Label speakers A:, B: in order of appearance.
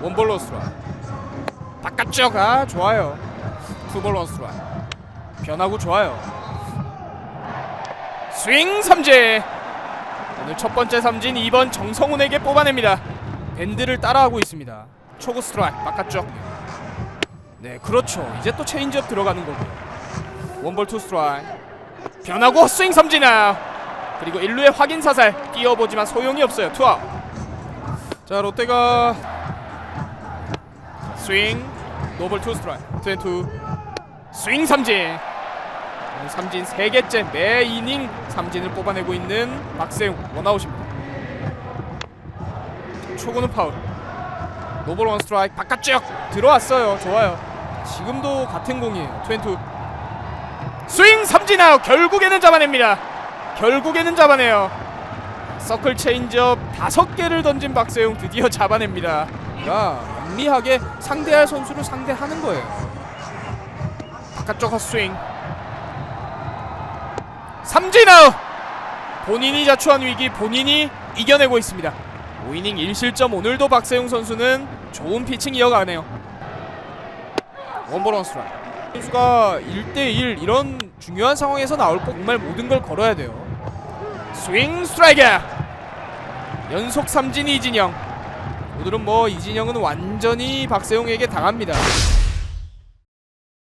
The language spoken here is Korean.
A: 원볼 원스트라이 바깥쪽 아 좋아요. 투볼 원 스트라이 변하고 좋아요. 스윙 삼진. 오늘 첫 번째 삼진 2번 정성훈에게 뽑아냅니다. 밴드를 따라하고 있습니다. 초구 스트라이크 바깥쪽. 네 그렇죠. 이제 또 체인지업 들어가는 거고. 원볼 투 스트라이크. 변하고 스윙 삼진 아웃 그리고 1루에 확인 사살. 뛰어보지만 소용이 없어요. 투아웃. 자 롯데가 스윙. 노볼 투 스트라이크. 투앤투. 스윙 삼진. 삼진 3개째 매 이닝 삼진을 뽑아내고 있는 박세웅 원아웃입니다. 초구는 파울. 노볼 원 스트라이크 바깥쪽 들어왔어요. 좋아요. 지금도 같은 공이에요. 투앤투. 스윙 삼진 아웃. 결국에는 잡아냅니다. 결국에는 잡아내요 서클 체인지업 다섯 개를 던진 박세웅 드디어 잡아냅니다. 야 영리하게 상대할 선수를 상대하는 거예요. 바깥쪽 헛스윙. 삼진 아웃 본인이 자초한 위기 본인이 이겨내고 있습니다. 5이닝 1실점 오늘도 박세웅 선수는 좋은 피칭 이어가네요. 원볼 원스트라이크. 선수가 1대1 이런 중요한 상황에서 나올 거 정말 모든 걸 걸어야 돼요. 스윙 스트라이크 연속 삼진 이진영. 오늘은 뭐 이진영은 완전히 박세웅에게 당합니다